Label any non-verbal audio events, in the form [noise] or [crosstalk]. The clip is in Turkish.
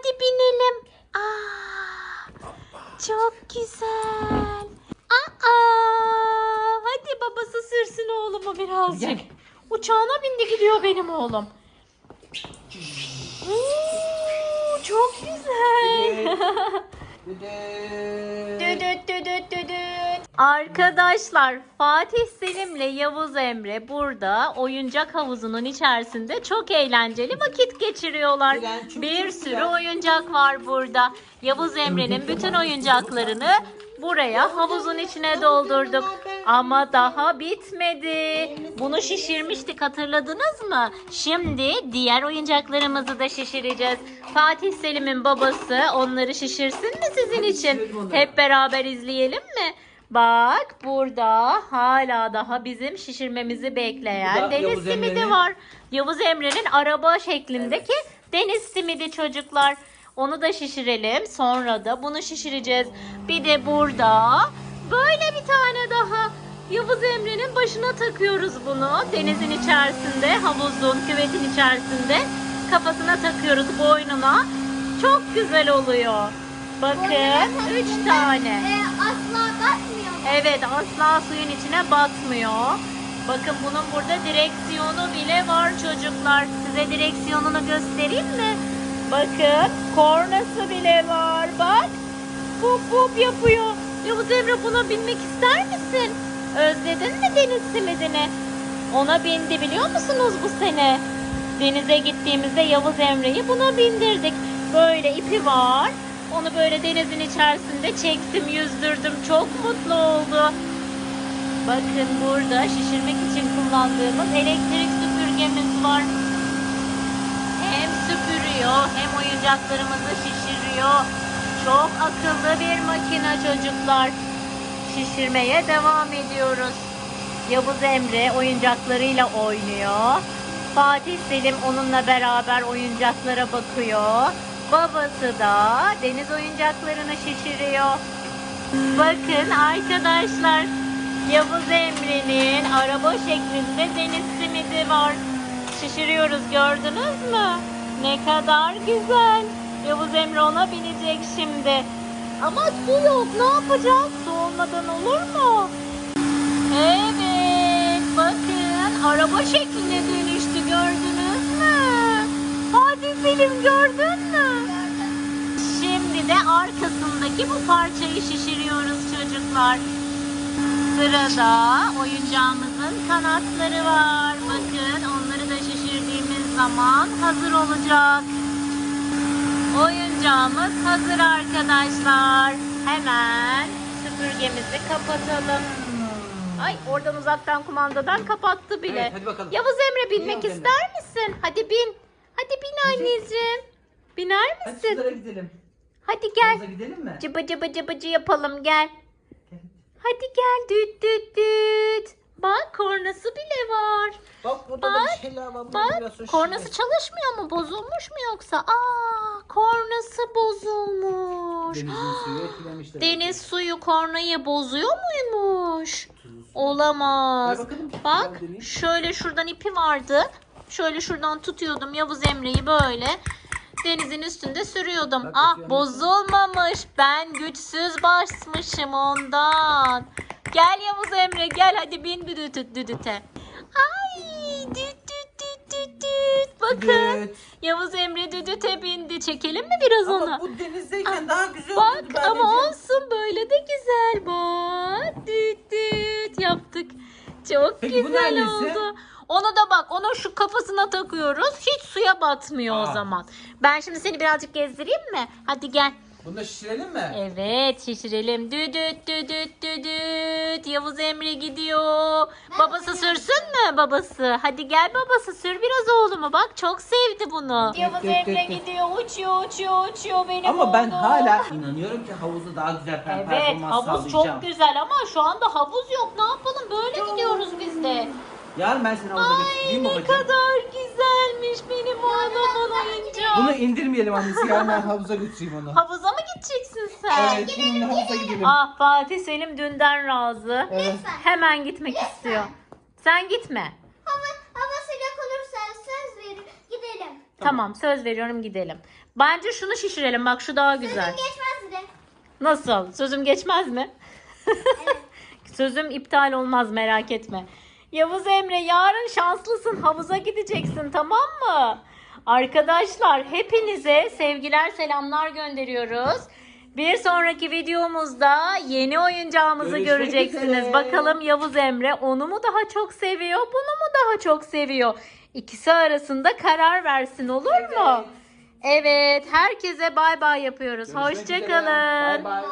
Hadi binelim. Aa, çok güzel. Aa, hadi babası sürsün oğlumu birazcık. Gel. Uçağına bindi gidiyor benim oğlum. Oo, çok güzel. Düdüt düdüt düdüt. Arkadaşlar Fatih Selim'le Yavuz Emre burada oyuncak havuzunun içerisinde çok eğlenceli vakit geçiriyorlar. Bir sürü oyuncak var burada. Yavuz Emre'nin bütün oyuncaklarını buraya havuzun içine doldurduk. Ama daha bitmedi. Bunu şişirmiştik hatırladınız mı? Şimdi diğer oyuncaklarımızı da şişireceğiz. Fatih Selim'in babası onları şişirsin mi sizin için? Hep beraber izleyelim mi? Bak burada hala daha bizim şişirmemizi bekleyen da deniz Yavuz simidi Emre'nin. var. Yavuz Emre'nin araba şeklindeki deniz simidi çocuklar. Onu da şişirelim. Sonra da bunu şişireceğiz. Bir de burada böyle bir tane daha. Yavuz Emre'nin başına takıyoruz bunu. Denizin içerisinde, havuzun, küvetin içerisinde. Kafasına takıyoruz boynuna. Çok güzel oluyor. Bakın üç tane. Ee, asla batmıyor. Evet asla suyun içine batmıyor. Bakın bunun burada direksiyonu bile var çocuklar. Size direksiyonunu göstereyim mi? Bakın kornası bile var. Bak. Pup pup yapıyor. Yavuz Emre buna binmek ister misin? Özledin mi deniz simidini? Ona bindi biliyor musunuz bu sene? Denize gittiğimizde Yavuz Emre'yi buna bindirdik. Böyle ipi var. Onu böyle denizin içerisinde çektim, yüzdürdüm. Çok mutlu oldu. Bakın burada şişirmek için kullandığımız elektrik süpürgemiz var. Hem süpürüyor hem oyuncaklarımızı şişiriyor. Çok akıllı bir makine çocuklar. Şişirmeye devam ediyoruz. Yavuz Emre oyuncaklarıyla oynuyor. Fatih Selim onunla beraber oyuncaklara bakıyor. Babası da deniz oyuncaklarını şişiriyor. Bakın arkadaşlar Yavuz Emre'nin araba şeklinde deniz simidi var. Şişiriyoruz gördünüz mü? Ne kadar güzel. Yavuz Emre ona binecek şimdi. Ama su yok ne yapacağız? Su olmadan olur mu? Evet bakın araba şekline dönüştü gördünüz mü? Fatih Selim gördün de arkasındaki bu parçayı şişiriyoruz çocuklar. Sırada oyuncağımızın kanatları var. Bakın onları da şişirdiğimiz zaman hazır olacak. Oyuncağımız hazır arkadaşlar. Hemen süpürgemizi kapatalım. Ay oradan uzaktan kumandadan kapattı bile. Evet, hadi bakalım. Yavuz Emre binmek ister misin? Hadi bin. Hadi bin anneciğim. Biner Hadi misin? sulara gidelim. Hadi gel. Havuza gidelim mi? Cıbı cıbı cıbıcı yapalım gel. Gel. Hadi gel düt düt düt. Bak kornası bile var. Bak burada da Bak, bir şeyler var. Bak su kornası şişir. çalışmıyor mu? Bozulmuş mu yoksa? Aa kornası bozulmuş. Denizin suyu etkilemiştir. Deniz suyu kornayı bozuyor muymuş? Olamaz. Ver bakalım. Bak deneyeyim. şöyle şuradan ipi vardı. Şöyle şuradan tutuyordum Yavuz Emre'yi böyle. Denizin üstünde sürüyordum. Bak, ah bozulmamış. Ben güçsüz basmışım ondan. Gel Yavuz Emre gel hadi bin düdüt düdüte. Ay düt düt düt düt düt. Bakın Evet. Yavuz Emre düdüte bindi. Çekelim mi biraz onu? Ama bu denizdeyken daha güzel Bak olurdu ama anneciğim. olsun böyle de güzel bak. Düt düt yaptık. Çok Peki bu güzel neresi? oldu. Onu da bak onu şu kafasına takıyoruz. Hiç suya batmıyor o Aa. zaman. Ben şimdi seni birazcık gezdireyim mi? Hadi gel. Bunu da şişirelim mi? Evet şişirelim. Düdüt düdüt düdüt. Yavuz Emre gidiyor. babası sürsün mü babası? Hadi gel babası sür biraz oğlumu. Bak çok sevdi bunu. Yavuz Düt, düt, Emre düt, gidiyor uçuyor uçuyor uçuyor benim Ama ben oğlum. hala inanıyorum ki havuzda daha güzel per- Evet performans havuz sağlayacağım. çok güzel ama şu anda havuz yok. Ne yapalım böyle gidiyoruz biz de. Yarın ben seni havuza Ay götüreyim ne babacığım. kadar güzelmiş benim oğlumun oyuncağı. Bunu indirmeyelim annesi. Yarın ben havuza götüreyim onu. Havuza mı gideceksin sen? Evet, bununla havuza gidelim. Ah Fatih Selim dünden razı. Evet. Hemen gitmek istiyor. Sen gitme. Hava, hava sıcak olursa söz verin gidelim. Tamam söz veriyorum gidelim. Bence şunu şişirelim. Bak şu daha güzel. Geçmez de. Nasıl? Sözüm geçmez mi? [laughs] Sözüm iptal olmaz merak etme. Yavuz Emre yarın şanslısın havuza gideceksin tamam mı? Arkadaşlar hepinize sevgiler selamlar gönderiyoruz. Bir sonraki videomuzda yeni oyuncağımızı Görüşmek göreceksiniz. üzere. Bakalım Yavuz Emre onu mu daha çok seviyor, bunu mu daha çok seviyor? İkisi arasında karar versin olur mu? Evet, herkese bay bay yapıyoruz. Hoşçakalın. Bay bay.